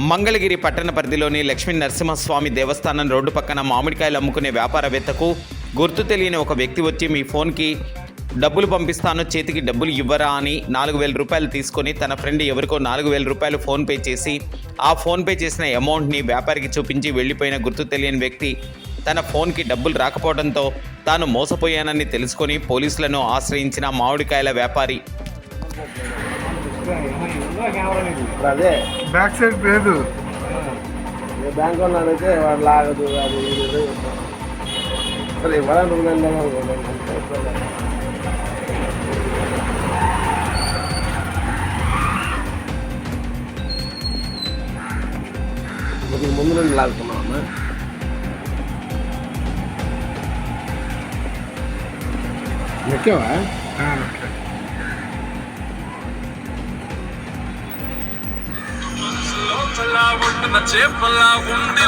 మంగళగిరి పట్టణ పరిధిలోని లక్ష్మీ నరసింహస్వామి దేవస్థానం రోడ్డు పక్కన మామిడికాయలు అమ్ముకునే వ్యాపారవేత్తకు గుర్తు తెలియని ఒక వ్యక్తి వచ్చి మీ ఫోన్కి డబ్బులు పంపిస్తాను చేతికి డబ్బులు ఇవ్వరా అని నాలుగు వేల రూపాయలు తీసుకొని తన ఫ్రెండ్ ఎవరికో నాలుగు వేల రూపాయలు ఫోన్పే చేసి ఆ ఫోన్పే చేసిన అమౌంట్ని వ్యాపారికి చూపించి వెళ్ళిపోయిన గుర్తు తెలియని వ్యక్తి తన ఫోన్కి డబ్బులు రాకపోవడంతో తాను మోసపోయానని తెలుసుకొని పోలీసులను ఆశ్రయించిన మామిడికాయల వ్యాపారి అదే బ్యాక్ సైడ్ లేదు ఏ బ్యాంక్ వాళ్ళు అడిగితే వాడు లాగదు అది ఇది ఇది. సరే ఇవ్వాలని ఉందండి కొద్దిగా ముందు నుండి లాగుతున్నాం అన్న చేపలా ఉంటున్న చేపలా ఉండి